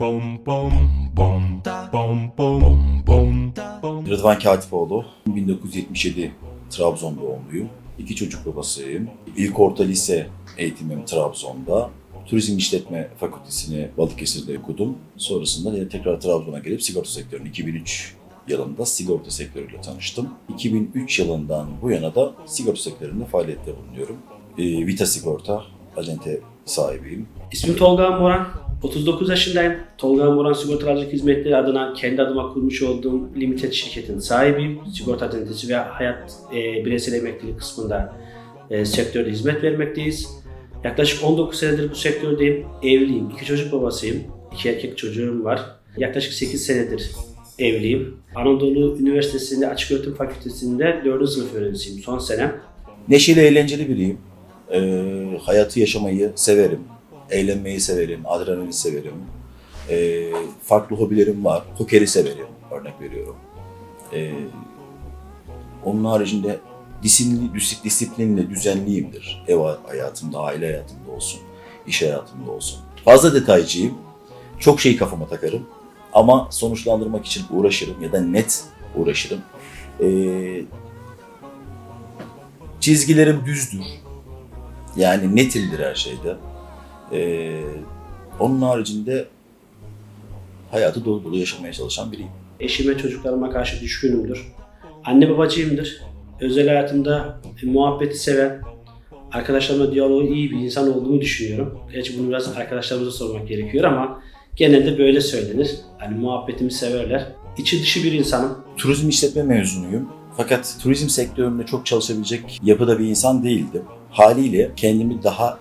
bom bom bom bom bom bom bom Rıdvan Katipoğlu, 1977 Trabzon doğumluyum. İki çocuk babasıyım. İlk orta lise eğitimim Trabzon'da. Turizm İşletme Fakültesini Balıkesir'de okudum. Sonrasında yine tekrar Trabzon'a gelip sigorta sektörünü 2003 yılında sigorta sektörüyle tanıştım. 2003 yılından bu yana da sigorta sektöründe faaliyette bulunuyorum. Ee, Vita Sigorta, acente sahibiyim. İsmim Tolga Moran. 39 yaşındayım. Tolga Moran Sigortacılık Hizmetleri adına kendi adıma kurmuş olduğum limited şirketin sahibiyim. Sigorta acentesi ve hayat e, bireysel emeklilik kısmında e, sektörde hizmet vermekteyiz. Yaklaşık 19 senedir bu sektördeyim. Evliyim. iki çocuk babasıyım. İki erkek çocuğum var. Yaklaşık 8 senedir evliyim. Anadolu Üniversitesi'nde Açık Öğretim Fakültesi'nde 4. sınıf öğrencisiyim. Son senem. Neşeli, eğlenceli biriyim. Ee, hayatı yaşamayı severim. Eğlenmeyi severim, adrenalin severim. Ee, farklı hobilerim var. Pokeri severim, örnek veriyorum. Ee, onun haricinde disiplinli, dis- disiplinli, düzenliyimdir. Ev hayatımda, aile hayatımda olsun, iş hayatımda olsun. Fazla detaycıyım. Çok şey kafama takarım. Ama sonuçlandırmak için uğraşırım ya da net uğraşırım. Ee, Çizgilerim düzdür. Yani netimdir her şeyde. Ee, onun haricinde hayatı dolu dolu yaşamaya çalışan biriyim. Eşime, çocuklarıma karşı düşkünümdür. Anne babacıyımdır. Özel hayatımda e, muhabbeti seven, arkadaşlarımla diyaloğu iyi bir insan olduğumu düşünüyorum. Gerçi bunu biraz arkadaşlarımıza sormak gerekiyor ama genelde böyle söylenir. Hani muhabbetimi severler. İçi dışı bir insanım. Turizm işletme mezunuyum. Fakat turizm sektöründe çok çalışabilecek yapıda bir insan değildim. Haliyle kendimi daha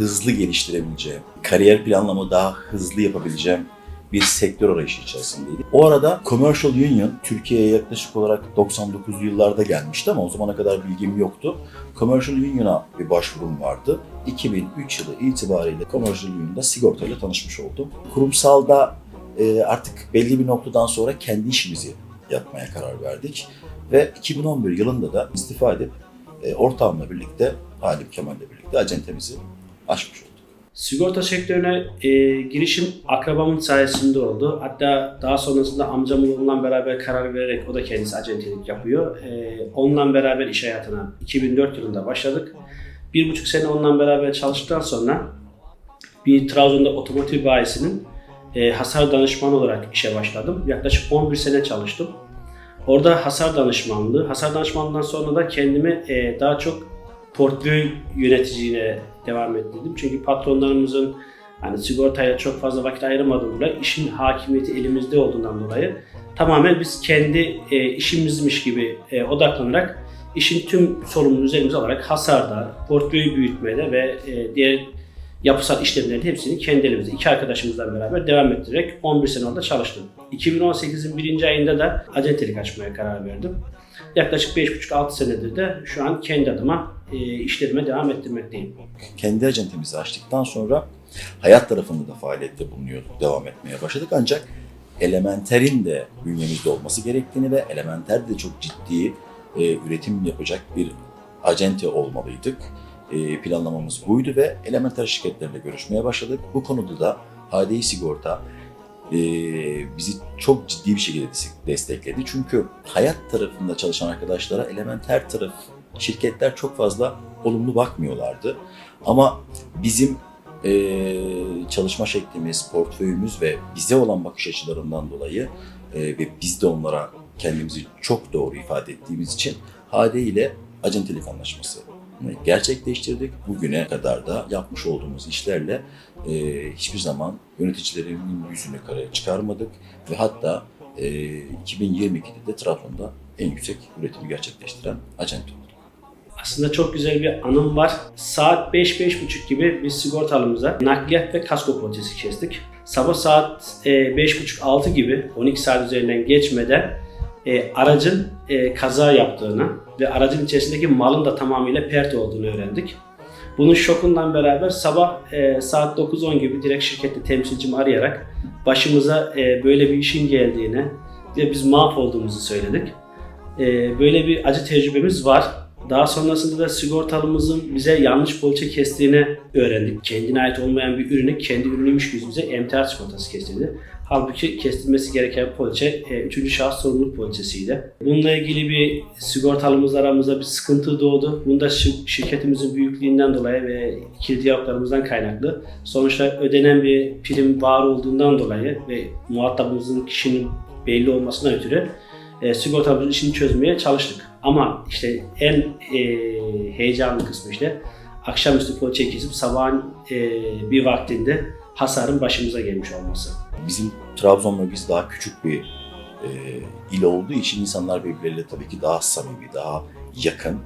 hızlı geliştirebileceğim, kariyer planlamı daha hızlı yapabileceğim bir sektör arayışı içerisindeydim. O arada Commercial Union Türkiye'ye yaklaşık olarak 99'lu yıllarda gelmişti ama o zamana kadar bilgim yoktu. Commercial Union'a bir başvurum vardı. 2003 yılı itibariyle Commercial Union'da sigortayla tanışmış oldum. Kurumsalda e, artık belli bir noktadan sonra kendi işimizi yapmaya karar verdik. Ve 2011 yılında da istifa edip e, ortağımla birlikte, Halim Kemal'le birlikte acentemizi açmış olduk. Sigorta sektörüne e, girişim akrabamın sayesinde oldu. Hatta daha sonrasında amcamın oğlundan beraber karar vererek o da kendisi acentelik yapıyor. E, onunla beraber iş hayatına 2004 yılında başladık. Bir buçuk sene onunla beraber çalıştıktan sonra bir Trabzon'da otomotiv bayisinin e, hasar danışmanı olarak işe başladım. Yaklaşık 11 sene çalıştım. Orada hasar danışmanlığı, hasar danışmanlığından sonra da kendimi e, daha çok portföy yöneticiliğine devam ettirdim. Çünkü patronlarımızın hani sigortaya çok fazla vakit ayıramadığından dolayı işin hakimiyeti elimizde olduğundan dolayı tamamen biz kendi e, işimizmiş gibi e, odaklanarak işin tüm sorumluluğunu üzerimize alarak hasarda, portföyü büyütmede ve e, diğer yapısal işlemlerin hepsini kendi elimizde iki arkadaşımızla beraber devam ettirerek 11 sene orada çalıştım. 2018'in birinci ayında da acentelik açmaya karar verdim. Yaklaşık 5,5-6 senedir de şu an kendi adıma e, işlerime devam ettirmekteyim. Kendi acentemizi açtıktan sonra hayat tarafında da faaliyette bulunuyorduk, devam etmeye başladık. Ancak Elementer'in de bünyemizde olması gerektiğini ve Elementer de çok ciddi e, üretim yapacak bir acente olmalıydık. E, planlamamız buydu ve Elementer şirketlerle görüşmeye başladık. Bu konuda da HDI Sigorta e, bizi çok ciddi bir şekilde des- destekledi. Çünkü hayat tarafında çalışan arkadaşlara Elementer taraf şirketler çok fazla olumlu bakmıyorlardı. Ama bizim e, çalışma şeklimiz, portföyümüz ve bize olan bakış açılarından dolayı ve biz de onlara kendimizi çok doğru ifade ettiğimiz için HD ile acentelik anlaşması gerçekleştirdik. Bugüne kadar da yapmış olduğumuz işlerle e, hiçbir zaman yöneticilerin yüzünü karaya çıkarmadık ve hatta e, 2022'de de Trabzon'da en yüksek üretimi gerçekleştiren acente olduk. Aslında çok güzel bir anım var. Saat 5-5.30 gibi biz sigortalımıza nakliyat ve kasko poliçesi kestik. Sabah saat e, 5.30-6 gibi 12 saat üzerinden geçmeden e, aracın e, kaza yaptığını ve aracın içerisindeki malın da tamamıyla pert olduğunu öğrendik. Bunun şokundan beraber sabah e, saat 9-10 gibi direkt şirkette temsilcimi arayarak başımıza e, böyle bir işin geldiğini ve biz mahvolduğumuzu söyledik. E, böyle bir acı tecrübemiz var. Daha sonrasında da sigortalımızın bize yanlış poliçe kestiğini öğrendik. Kendine ait olmayan bir ürünü kendi ürünüymüş gibi bize emtia sigortası kestirdi. Halbuki kestirmesi gereken poliçe e, üçüncü şahıs sorumluluk poliçesiydi. Bununla ilgili bir sigortalımız aramızda bir sıkıntı doğdu. Bunda şir- şirketimizin büyüklüğünden dolayı ve ikili diyaloglarımızdan kaynaklı. Sonuçta ödenen bir prim var olduğundan dolayı ve muhatabımızın kişinin belli olmasından ötürü e, sigortamızın işini çözmeye çalıştık. Ama işte en e, heyecanlı kısmı işte akşamüstü poliçeyi kesip sabahın e, bir vaktinde hasarın başımıza gelmiş olması. Bizim Trabzon bölgesi daha küçük bir e, il olduğu için insanlar birbirleriyle tabii ki daha samimi, daha yakın.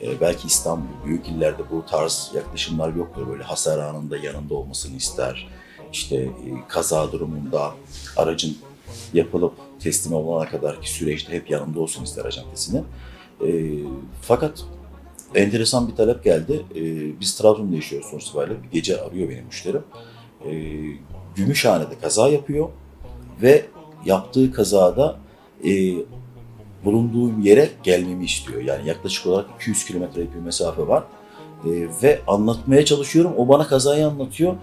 E, belki İstanbul, büyük illerde bu tarz yaklaşımlar yoktur. Böyle hasar anında yanında olmasını ister. İşte e, kaza durumunda aracın yapılıp teslim olana kadar ki süreçte hep yanında olsun ister acentesini. E, fakat enteresan bir talep geldi. E, biz Trabzon'da yaşıyoruz sonuç itibariyle. Bir gece arıyor benim müşterim. E, Gümüşhane'de kaza yapıyor ve yaptığı kazada e, bulunduğum yere gelmemi istiyor. Yani yaklaşık olarak 200 kilometrelik bir mesafe var. E, ve anlatmaya çalışıyorum. O bana kazayı anlatıyor.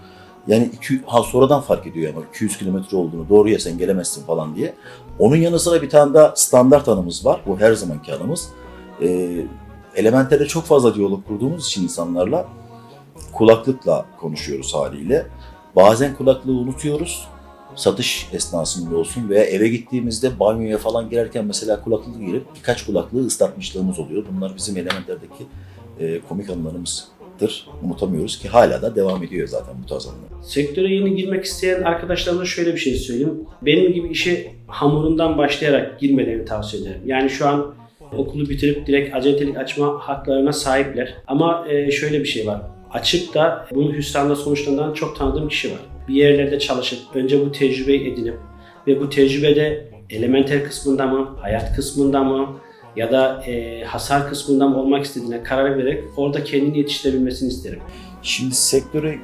Yani iki, ha sonradan fark ediyor ama 200 kilometre olduğunu doğruya sen gelemezsin falan diye. Onun yanı sıra bir tane daha standart anımız var. Bu her zamanki anımız. E, Elementer'de çok fazla diyalog kurduğumuz için insanlarla kulaklıkla konuşuyoruz haliyle. Bazen kulaklığı unutuyoruz. Satış esnasında olsun veya eve gittiğimizde banyoya falan girerken mesela kulaklığı girip birkaç kulaklığı ıslatmışlığımız oluyor. Bunlar bizim elementlerdeki e, komik anılarımızdır. Unutamıyoruz ki hala da devam ediyor zaten bu tarz anılar. Sektöre yeni girmek isteyen arkadaşlarıma şöyle bir şey söyleyeyim. Benim gibi işe hamurundan başlayarak girmelerini tavsiye ederim. Yani şu an okulu bitirip direkt acentelik açma haklarına sahipler. Ama e, şöyle bir şey var. Açık da bunu hüsranla sonuçlanan çok tanıdığım kişi var. Bir yerlerde çalışıp önce bu tecrübeyi edinip ve bu tecrübede elementer kısmında mı, hayat kısmında mı ya da e, hasar kısmında mı olmak istediğine karar vererek orada kendini yetiştirebilmesini isterim. Şimdi sektöre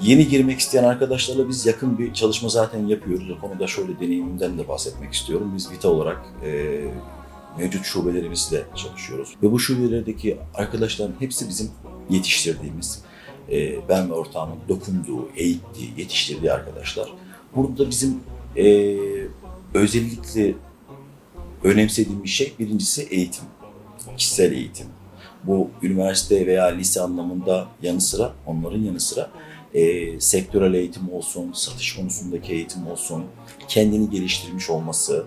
yeni girmek isteyen arkadaşlarla biz yakın bir çalışma zaten yapıyoruz. O konuda şöyle deneyimimden de bahsetmek istiyorum. Biz Vita olarak e, mevcut şubelerimizle çalışıyoruz. Ve bu şubelerdeki arkadaşların hepsi bizim yetiştirdiğimiz, e, ben ve ortağımın dokunduğu, eğittiği, yetiştirdiği arkadaşlar. Burada bizim e, özellikle önemsediğim bir şey birincisi eğitim, kişisel eğitim. Bu üniversite veya lise anlamında yanı sıra, onların yanı sıra e, sektörel eğitim olsun, satış konusundaki eğitim olsun, kendini geliştirmiş olması,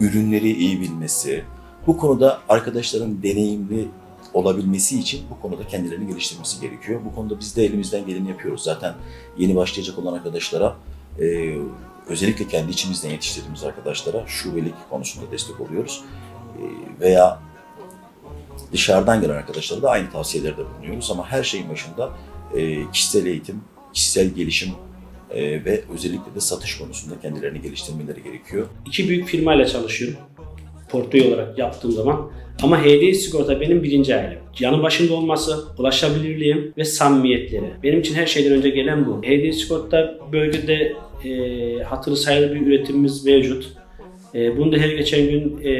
ürünleri iyi bilmesi, bu konuda arkadaşların deneyimli olabilmesi için bu konuda kendilerini geliştirmesi gerekiyor. Bu konuda biz de elimizden geleni yapıyoruz. Zaten yeni başlayacak olan arkadaşlara e, özellikle kendi içimizden yetiştirdiğimiz arkadaşlara şubelik konusunda destek oluyoruz. E, veya dışarıdan gelen arkadaşlara da aynı tavsiyelerde bulunuyoruz. Ama her şeyin başında e, kişisel eğitim, kişisel gelişim e, ve özellikle de satış konusunda kendilerini geliştirmeleri gerekiyor. iki büyük firmayla çalışıyorum. Portföy olarak yaptığım zaman. Ama HDI sigorta benim birinci ailem. Yanı başında olması, ulaşabilirliğim ve samimiyetleri. Benim için her şeyden önce gelen bu. HDI sigorta bölgede e, hatırı sayılı bir üretimimiz mevcut. E, bunu da her geçen gün e,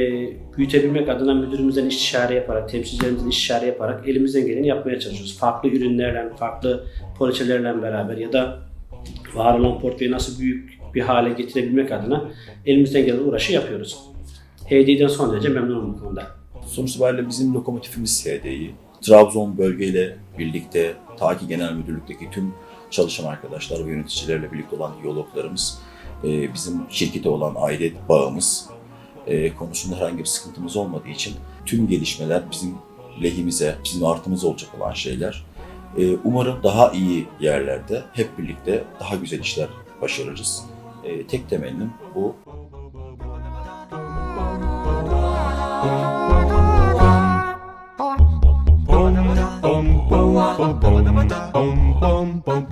büyütebilmek adına müdürümüzden istişare yaparak, temsilcilerimizden istişare yaparak elimizden geleni yapmaya çalışıyoruz. Farklı ürünlerle, farklı poliçelerle beraber ya da var olan portföyü nasıl büyük bir hale getirebilmek adına elimizden gelen uğraşı yapıyoruz. HD'den son derece memnunum bu konuda. Sonuç itibariyle bizim lokomotifimiz HDI. Trabzon bölgeyle birlikte TAKİ Genel Müdürlük'teki tüm çalışan arkadaşlar ve yöneticilerle birlikte olan diyaloglarımız, e, bizim şirkete olan aile bağımız e, konusunda herhangi bir sıkıntımız olmadığı için tüm gelişmeler bizim lehimize, bizim artımız olacak olan şeyler. E, umarım daha iyi yerlerde hep birlikte daha güzel işler başarırız. E, tek temennim bu. Bum bum bum bum bum bum bum